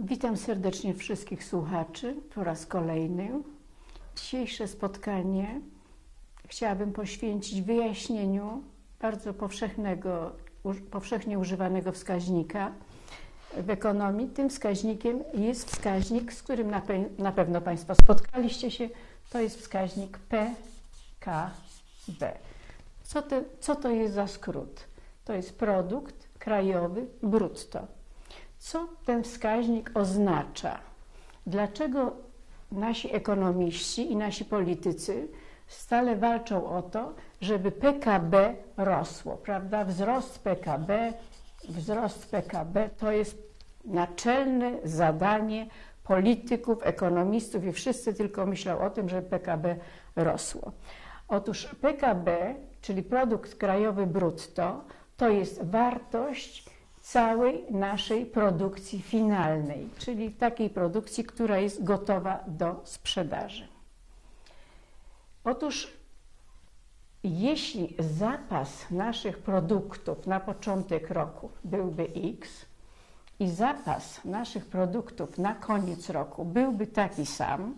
Witam serdecznie wszystkich słuchaczy po raz kolejny. Dzisiejsze spotkanie chciałabym poświęcić wyjaśnieniu bardzo powszechnego, powszechnie używanego wskaźnika w ekonomii. Tym wskaźnikiem jest wskaźnik, z którym na, na pewno Państwo spotkaliście się. To jest wskaźnik PKB. Co, te, co to jest za skrót? To jest produkt krajowy brutto. Co ten wskaźnik oznacza? Dlaczego nasi ekonomiści i nasi politycy stale walczą o to, żeby PKB rosło, prawda? Wzrost PKB, wzrost PKB to jest naczelne zadanie polityków, ekonomistów i wszyscy tylko myślą o tym, żeby PKB rosło. Otóż PKB, czyli produkt krajowy brutto, to jest wartość całej naszej produkcji finalnej, czyli takiej produkcji, która jest gotowa do sprzedaży. Otóż jeśli zapas naszych produktów na początek roku byłby X i zapas naszych produktów na koniec roku byłby taki sam,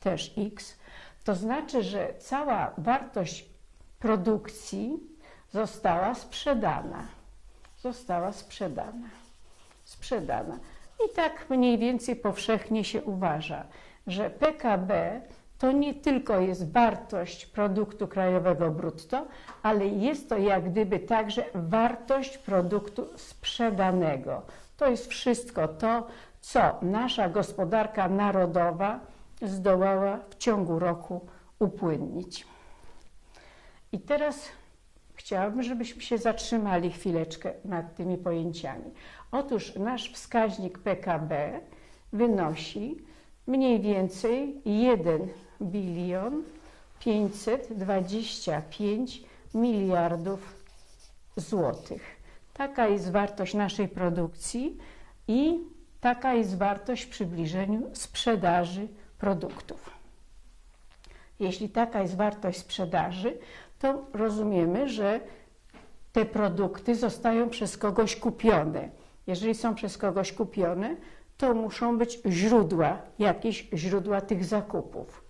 też X, to znaczy, że cała wartość produkcji została sprzedana. Została sprzedana. Sprzedana. I tak mniej więcej powszechnie się uważa, że PKB to nie tylko jest wartość produktu krajowego brutto, ale jest to jak gdyby także wartość produktu sprzedanego. To jest wszystko to, co nasza gospodarka narodowa zdołała w ciągu roku upłynnić. I teraz chciałabym, żebyśmy się zatrzymali chwileczkę nad tymi pojęciami. Otóż nasz wskaźnik PKB wynosi mniej więcej 1 bilion 525 miliardów złotych. Taka jest wartość naszej produkcji i taka jest wartość w przybliżeniu sprzedaży produktów. Jeśli taka jest wartość sprzedaży, to rozumiemy, że te produkty zostają przez kogoś kupione. Jeżeli są przez kogoś kupione, to muszą być źródła, jakieś źródła tych zakupów.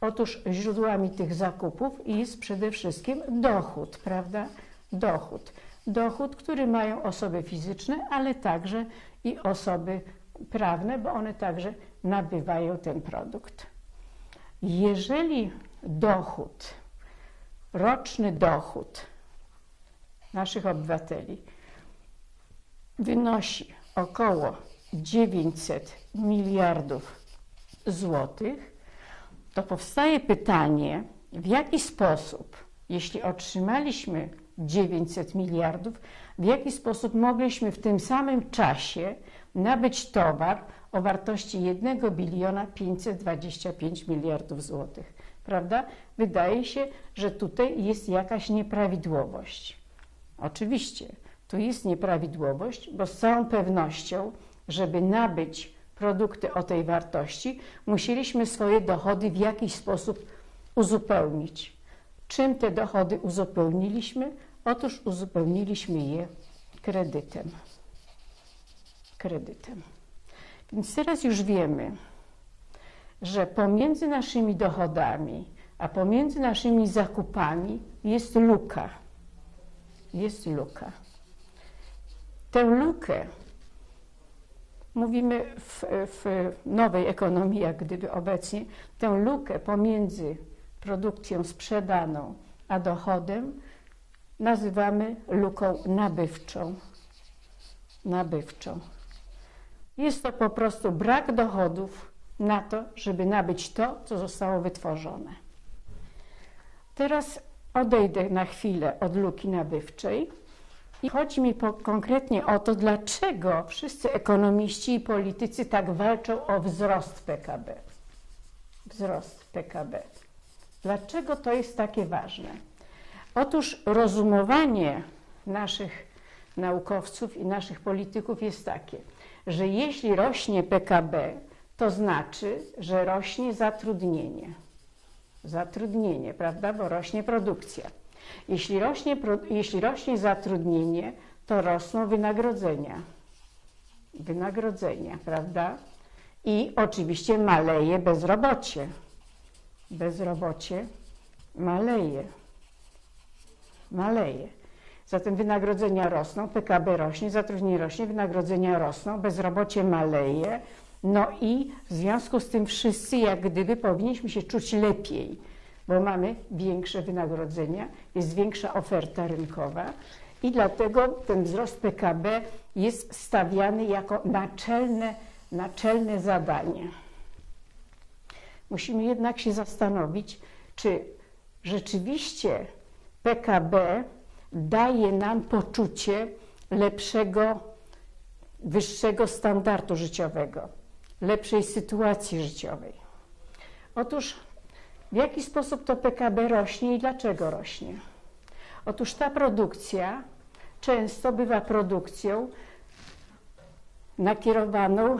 Otóż źródłami tych zakupów jest przede wszystkim dochód, prawda? Dochód. Dochód, który mają osoby fizyczne, ale także i osoby prawne, bo one także nabywają ten produkt. Jeżeli dochód, roczny dochód naszych obywateli wynosi około 900 miliardów złotych, to powstaje pytanie, w jaki sposób, jeśli otrzymaliśmy 900 miliardów, w jaki sposób mogliśmy w tym samym czasie nabyć towar o wartości 1 biliona 525 miliardów złotych. Prawda? Wydaje się, że tutaj jest jakaś nieprawidłowość. Oczywiście, tu jest nieprawidłowość, bo z całą pewnością, żeby nabyć produkty o tej wartości, musieliśmy swoje dochody w jakiś sposób uzupełnić. Czym te dochody uzupełniliśmy? Otóż uzupełniliśmy je kredytem. Kredytem. Więc teraz już wiemy, że pomiędzy naszymi dochodami, a pomiędzy naszymi zakupami jest luka. Jest luka. Tę lukę mówimy w, w nowej ekonomii, jak gdyby obecnie, tę lukę pomiędzy produkcją sprzedaną a dochodem nazywamy luką nabywczą. Nabywczą. Jest to po prostu brak dochodów na to, żeby nabyć to, co zostało wytworzone. Teraz odejdę na chwilę od luki nabywczej i chodzi mi konkretnie o to, dlaczego wszyscy ekonomiści i politycy tak walczą o wzrost PKB. Wzrost PKB. Dlaczego to jest takie ważne? Otóż rozumowanie naszych naukowców i naszych polityków jest takie, że jeśli rośnie PKB, to znaczy, że rośnie zatrudnienie. Zatrudnienie, prawda? Bo rośnie produkcja. Jeśli rośnie, jeśli rośnie zatrudnienie, to rosną wynagrodzenia. wynagrodzenia, prawda? I oczywiście maleje bezrobocie. Bezrobocie maleje. Maleje. Zatem wynagrodzenia rosną, PKB rośnie, zatrudnienie rośnie, wynagrodzenia rosną, bezrobocie maleje. No i w związku z tym wszyscy jak gdyby powinniśmy się czuć lepiej, bo mamy większe wynagrodzenia, jest większa oferta rynkowa i dlatego ten wzrost PKB jest stawiany jako naczelne, naczelne zadanie. Musimy jednak się zastanowić, czy rzeczywiście PKB daje nam poczucie lepszego, wyższego standardu życiowego, lepszej sytuacji życiowej. Otóż w jaki sposób to PKB rośnie i dlaczego rośnie? Otóż ta produkcja często bywa produkcją nakierowaną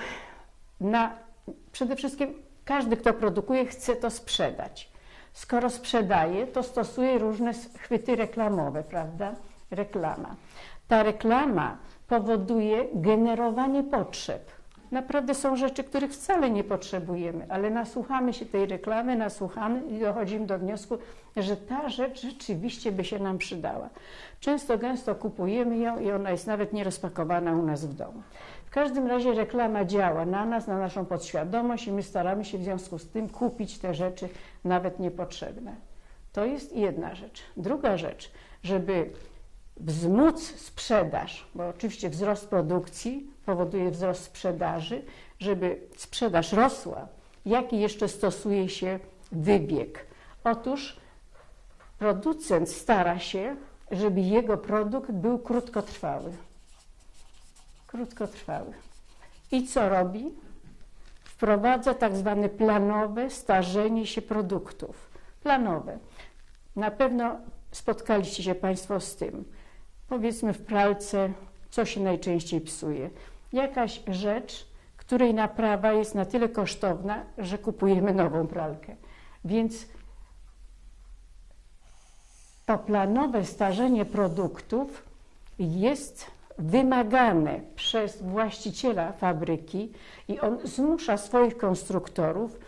na przede wszystkim każdy, kto produkuje, chce to sprzedać. Skoro sprzedaje, to stosuje różne chwyty reklamowe, prawda? Reklama. Ta reklama powoduje generowanie potrzeb. Naprawdę są rzeczy, których wcale nie potrzebujemy, ale nasłuchamy się tej reklamy, nasłuchamy i dochodzimy do wniosku, że ta rzecz rzeczywiście by się nam przydała. Często, gęsto kupujemy ją i ona jest nawet nierozpakowana u nas w domu. W każdym razie reklama działa na nas, na naszą podświadomość i my staramy się w związku z tym kupić te rzeczy nawet niepotrzebne. To jest jedna rzecz. Druga rzecz, żeby wzmóc sprzedaż, bo oczywiście wzrost produkcji powoduje wzrost sprzedaży, żeby sprzedaż rosła, jaki jeszcze stosuje się wybieg? Otóż producent stara się, żeby jego produkt był krótkotrwały. Krótkotrwały. I co robi? Wprowadza tak zwane planowe starzenie się produktów. Planowe. Na pewno spotkaliście się Państwo z tym. Powiedzmy w pralce, co się najczęściej psuje? Jakaś rzecz, której naprawa jest na tyle kosztowna, że kupujemy nową pralkę. Więc to planowe starzenie produktów jest wymagane przez właściciela fabryki i on zmusza swoich konstruktorów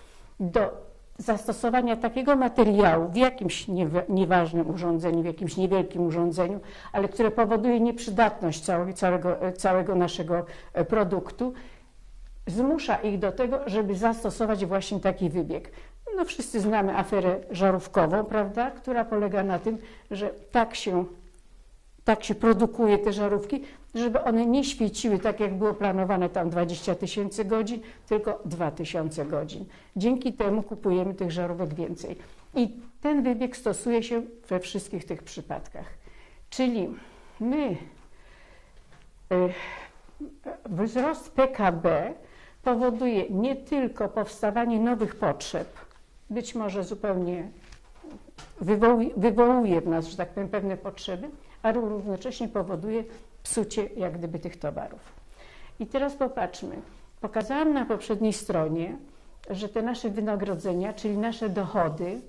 do zastosowania takiego materiału w jakimś nieważnym urządzeniu, w jakimś niewielkim urządzeniu, ale które powoduje nieprzydatność całego, całego, całego naszego e, produktu, zmusza ich do tego, żeby zastosować właśnie taki wybieg. No wszyscy znamy aferę żarówkową, prawda, która polega na tym, że tak się, tak się produkuje te żarówki, żeby one nie świeciły tak, jak było planowane tam 20 tysięcy godzin, tylko 2 tysiące godzin. Dzięki temu kupujemy tych żarówek więcej. I ten wybieg stosuje się we wszystkich tych przypadkach. Czyli my, e, wzrost PKB powoduje nie tylko powstawanie nowych potrzeb, być może zupełnie wywołuje, wywołuje w nas, że tak powiem, pewne potrzeby, ale równocześnie powoduje psucie jak gdyby tych towarów. I teraz popatrzmy. Pokazałam na poprzedniej stronie, że te nasze wynagrodzenia, czyli nasze dochody,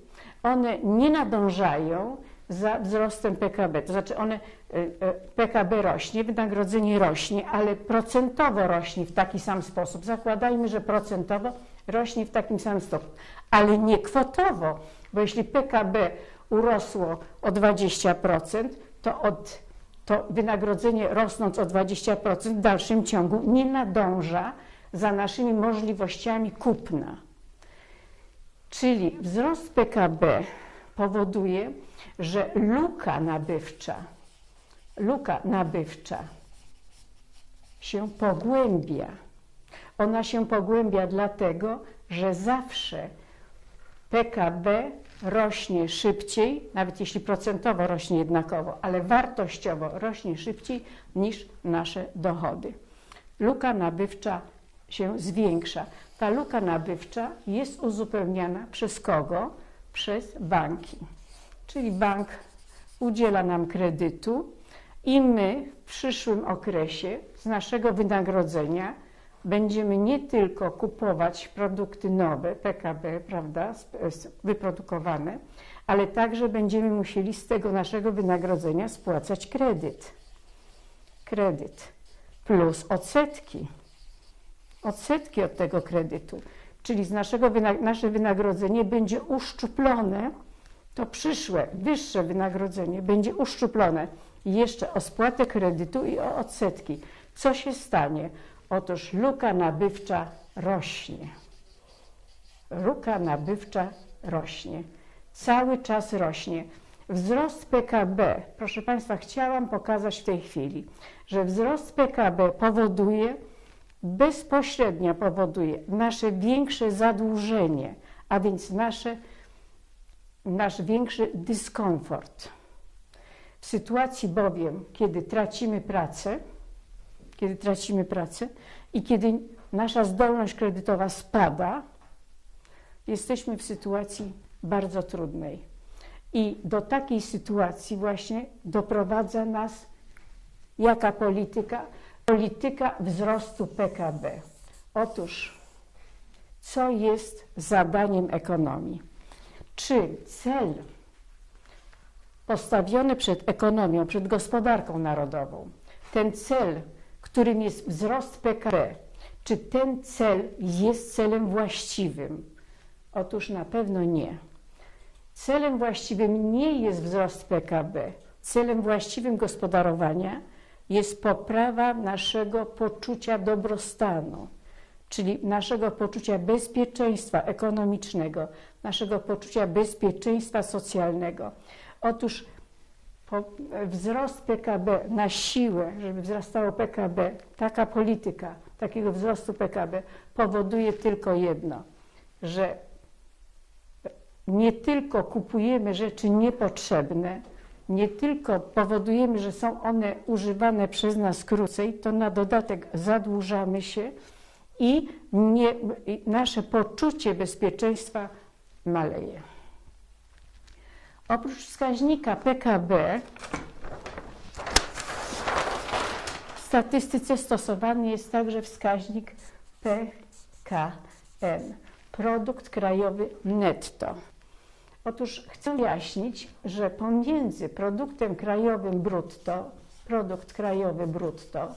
one nie nadążają za wzrostem PKB. To znaczy one, e, e, PKB rośnie, wynagrodzenie rośnie, ale procentowo rośnie w taki sam sposób. Zakładajmy, że procentowo rośnie w takim samym stopniu, ale nie kwotowo, bo jeśli PKB urosło o 20%, to od to wynagrodzenie rosnąc o 20% w dalszym ciągu nie nadąża za naszymi możliwościami kupna. Czyli wzrost PKB powoduje, że luka nabywcza, luka nabywcza się pogłębia. Ona się pogłębia dlatego, że zawsze PKB rośnie szybciej, nawet jeśli procentowo rośnie jednakowo, ale wartościowo rośnie szybciej niż nasze dochody. Luka nabywcza się zwiększa. Ta luka nabywcza jest uzupełniana przez kogo? Przez banki. Czyli bank udziela nam kredytu i my w przyszłym okresie z naszego wynagrodzenia będziemy nie tylko kupować produkty nowe, PKB, prawda, wyprodukowane, ale także będziemy musieli z tego naszego wynagrodzenia spłacać kredyt. Kredyt plus odsetki. odsetki od tego kredytu, czyli z naszego nasze wynagrodzenie będzie uszczuplone, to przyszłe, wyższe wynagrodzenie będzie uszczuplone jeszcze o spłatę kredytu i o odsetki. Co się stanie? Otóż luka nabywcza rośnie. Luka nabywcza rośnie. Cały czas rośnie. Wzrost PKB, proszę Państwa, chciałam pokazać w tej chwili, że wzrost PKB powoduje, bezpośrednio powoduje nasze większe zadłużenie, a więc nasze, nasz większy dyskomfort. W sytuacji bowiem, kiedy tracimy pracę, kiedy tracimy pracę i kiedy nasza zdolność kredytowa spada, jesteśmy w sytuacji bardzo trudnej. I do takiej sytuacji właśnie doprowadza nas jaka polityka? Polityka wzrostu PKB. Otóż, co jest zadaniem ekonomii? Czy cel postawiony przed ekonomią, przed gospodarką narodową, ten cel, którym jest wzrost PKB, czy ten cel jest celem właściwym? Otóż na pewno nie. Celem właściwym nie jest wzrost PKB. Celem właściwym gospodarowania jest poprawa naszego poczucia dobrostanu, czyli naszego poczucia bezpieczeństwa ekonomicznego, naszego poczucia bezpieczeństwa socjalnego. Otóż wzrost PKB na siłę, żeby wzrastało PKB, taka polityka takiego wzrostu PKB powoduje tylko jedno, że nie tylko kupujemy rzeczy niepotrzebne, nie tylko powodujemy, że są one używane przez nas krócej, to na dodatek zadłużamy się i, nie, nasze poczucie bezpieczeństwa maleje. Oprócz wskaźnika PKB w statystyce stosowany jest także wskaźnik PKN, produkt krajowy netto. Otóż chcę wyjaśnić, że pomiędzy produktem krajowym brutto, produkt krajowy brutto,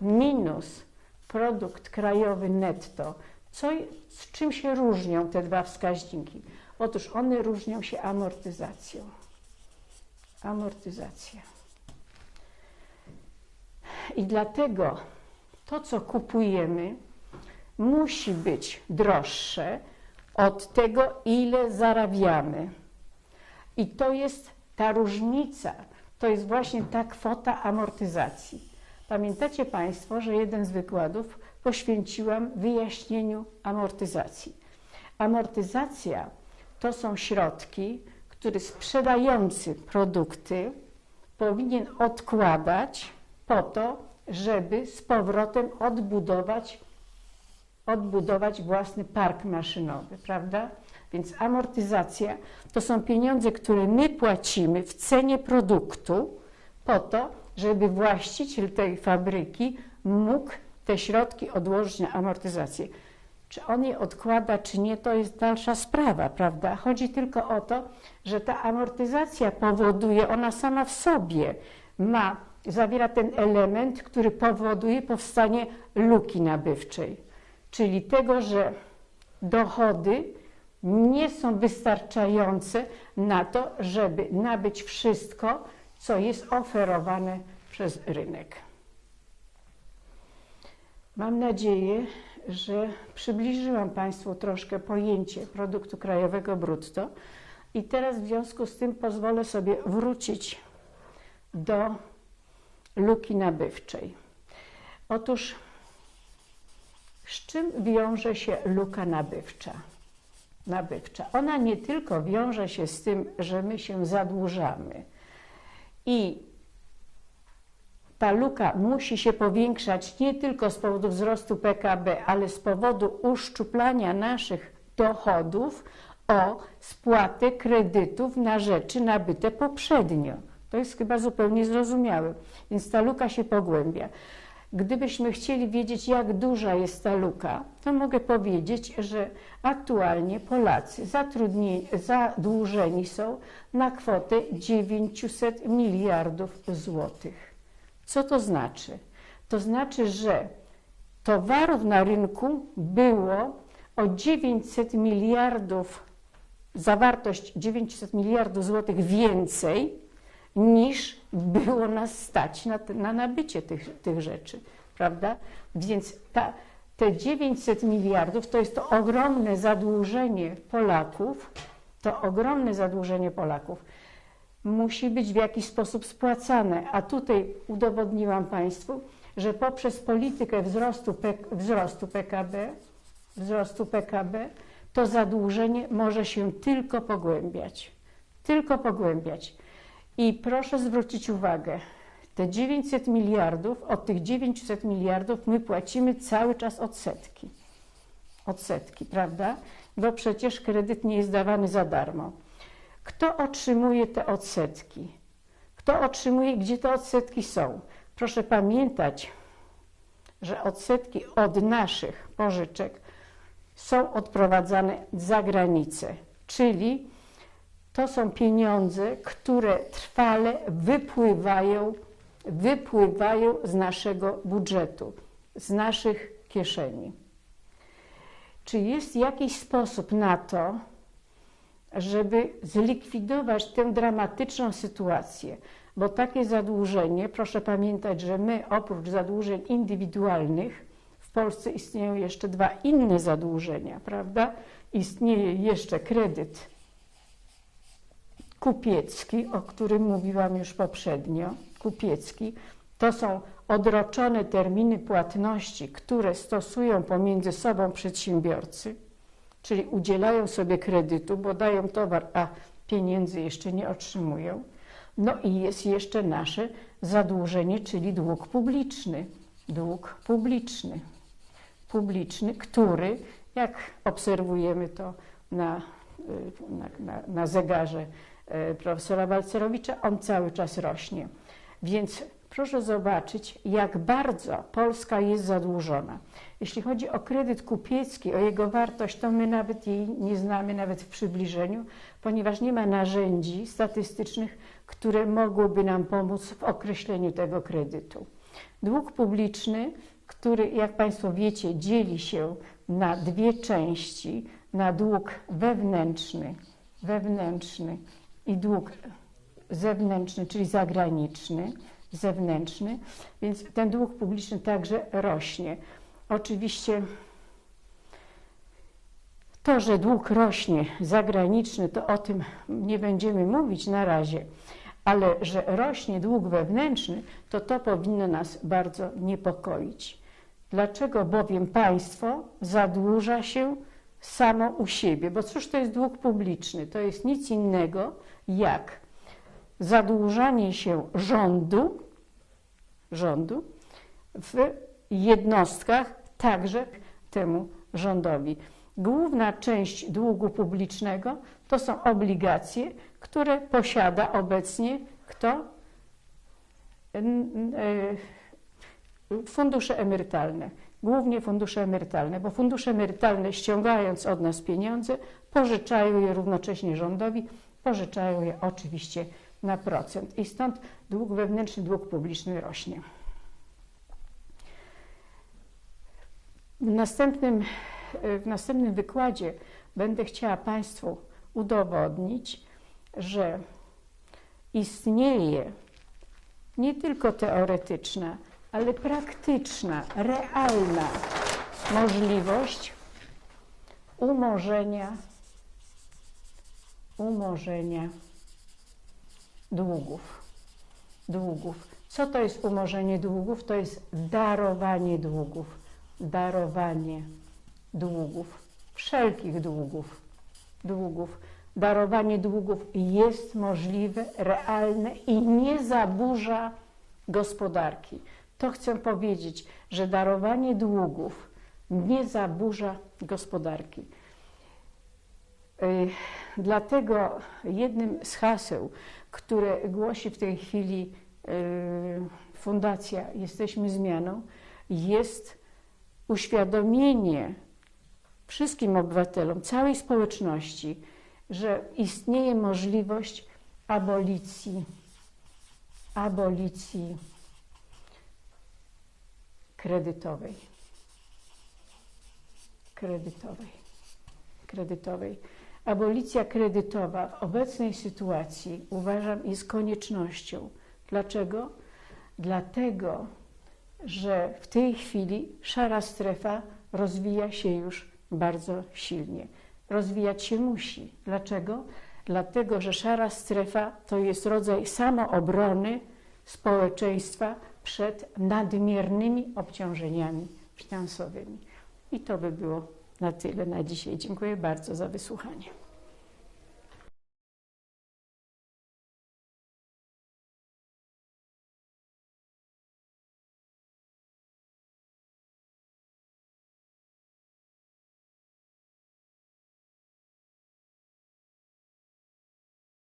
minus produkt krajowy netto, co, z czym się różnią te dwa wskaźniki? Otóż one różnią się amortyzacją. Amortyzacja. I dlatego to, co kupujemy, musi być droższe od tego, ile zarabiamy. I to jest ta różnica, to jest właśnie ta kwota amortyzacji. Pamiętacie Państwo, że jeden z wykładów poświęciłam wyjaśnieniu amortyzacji. Amortyzacja to są środki, które sprzedający produkty powinien odkładać po to, żeby z powrotem odbudować odbudować własny park maszynowy, prawda? Więc amortyzacja to są pieniądze, które my płacimy w cenie produktu po to, żeby właściciel tej fabryki mógł te środki odłożyć na amortyzację. Czy on je odkłada, czy nie, to jest dalsza sprawa, prawda? Chodzi tylko o to, że ta amortyzacja powoduje, ona sama w sobie ma, zawiera ten element, który powoduje powstanie luki nabywczej czyli tego, że dochody nie są wystarczające na to, żeby nabyć wszystko, co jest oferowane przez rynek. Mam nadzieję, że przybliżyłam Państwu troszkę pojęcie produktu krajowego brutto i teraz w związku z tym pozwolę sobie wrócić do luki nabywczej. Otóż z czym wiąże się luka nabywcza? nabywcza? Ona nie tylko wiąże się z tym, że my się zadłużamy i ta luka musi się powiększać nie tylko z powodu wzrostu PKB, ale z powodu uszczuplania naszych dochodów o spłatę kredytów na rzeczy nabyte poprzednio. To jest chyba zupełnie zrozumiałe. Więc ta luka się pogłębia. Gdybyśmy chcieli wiedzieć, jak duża jest ta luka, to mogę powiedzieć, że aktualnie Polacy zadłużeni są na kwotę 900 miliardów złotych. Co to znaczy? To znaczy, że towarów na rynku było o 900 miliardów, zawartość 900 miliardów złotych więcej niż było nas stać na, na nabycie tych, tych rzeczy, prawda? Więc ta, te 900 miliardów to jest to ogromne zadłużenie Polaków, to ogromne zadłużenie Polaków musi być w jakiś sposób spłacane. A tutaj udowodniłam Państwu, że poprzez politykę wzrostu, wzrostu PKB, wzrostu PKB, to zadłużenie może się tylko pogłębiać. Tylko pogłębiać. I proszę zwrócić uwagę, te 900 miliardów, od tych 900 miliardów my płacimy cały czas odsetki. Odsetki, prawda? Bo przecież kredyt nie jest dawany za darmo. Kto otrzymuje te odsetki? Kto otrzymuje, gdzie te odsetki są? Proszę pamiętać, że odsetki od naszych pożyczek są odprowadzane za granicę, czyli to są pieniądze, które trwale wypływają, wypływają z naszego budżetu, z naszych kieszeni. Czy jest jakiś sposób na to, żeby zlikwidować tę dramatyczną sytuację? Bo takie zadłużenie, proszę pamiętać, że my oprócz zadłużeń indywidualnych, w Polsce istnieją jeszcze dwa inne zadłużenia, prawda? Istnieje jeszcze kredyt kupiecki, o którym mówiłam już poprzednio, kupiecki, to są odroczone terminy płatności, które stosują pomiędzy sobą przedsiębiorcy, czyli udzielają sobie kredytu, bo dają towar, a pieniędzy jeszcze nie otrzymują. No i jest jeszcze nasze zadłużenie, czyli dług publiczny. Dług publiczny. Publiczny, który, jak obserwujemy to na, na, na zegarze E, profesora Balcerowicza, on cały czas rośnie. Więc proszę zobaczyć, jak bardzo Polska jest zadłużona. Jeśli chodzi o kredyt kupiecki, o jego wartość, to my nawet jej nie znamy, nawet w przybliżeniu, ponieważ nie ma narzędzi statystycznych, które mogłyby nam pomóc w określeniu tego kredytu. Dług publiczny, który, jak Państwo wiecie, dzieli się na dwie części, na dług wewnętrzny, wewnętrzny i dług zewnętrzny, czyli zagraniczny, zewnętrzny, więc ten dług publiczny także rośnie. Oczywiście to, że dług rośnie zagraniczny, to o tym nie będziemy mówić na razie, ale że rośnie dług wewnętrzny, to to powinno nas bardzo niepokoić. Dlaczego bowiem państwo zadłuża się samo u siebie? Bo cóż to jest dług publiczny? To jest nic innego jak zadłużanie się rządu, rządu w jednostkach także temu rządowi. Główna część długu publicznego to są obligacje, które posiada obecnie kto? E, fundusze emerytalne, głównie fundusze emerytalne, bo fundusze emerytalne ściągając od nas pieniądze, pożyczają je równocześnie rządowi, pożyczają je oczywiście na procent i stąd dług wewnętrzny, dług publiczny rośnie. W następnym, w następnym wykładzie będę chciała Państwu udowodnić, że istnieje nie tylko teoretyczna, ale praktyczna, realna możliwość umorzenia umorzenia długów. Długów. Co to jest umorzenie długów? To jest darowanie długów. Darowanie długów. Wszelkich długów. Długów. Darowanie długów jest możliwe, realne i nie zaburza gospodarki. To chcę powiedzieć, że darowanie długów nie zaburza gospodarki. Y, dlatego jednym z haseł, które głosi w tej chwili y, Fundacja Jesteśmy Zmianą, jest uświadomienie wszystkim obywatelom, całej społeczności, że istnieje możliwość abolicji, abolicji kredytowej. kredytowej. kredytowej. Abolicja kredytowa w obecnej sytuacji uważam jest koniecznością. Dlaczego? Dlatego, że w tej chwili szara strefa rozwija się już bardzo silnie. Rozwijać się musi. Dlaczego? Dlatego, że szara strefa to jest rodzaj samoobrony społeczeństwa przed nadmiernymi obciążeniami finansowymi. I to by było na tyle na dzisiaj. Dziękuję bardzo za wysłuchanie.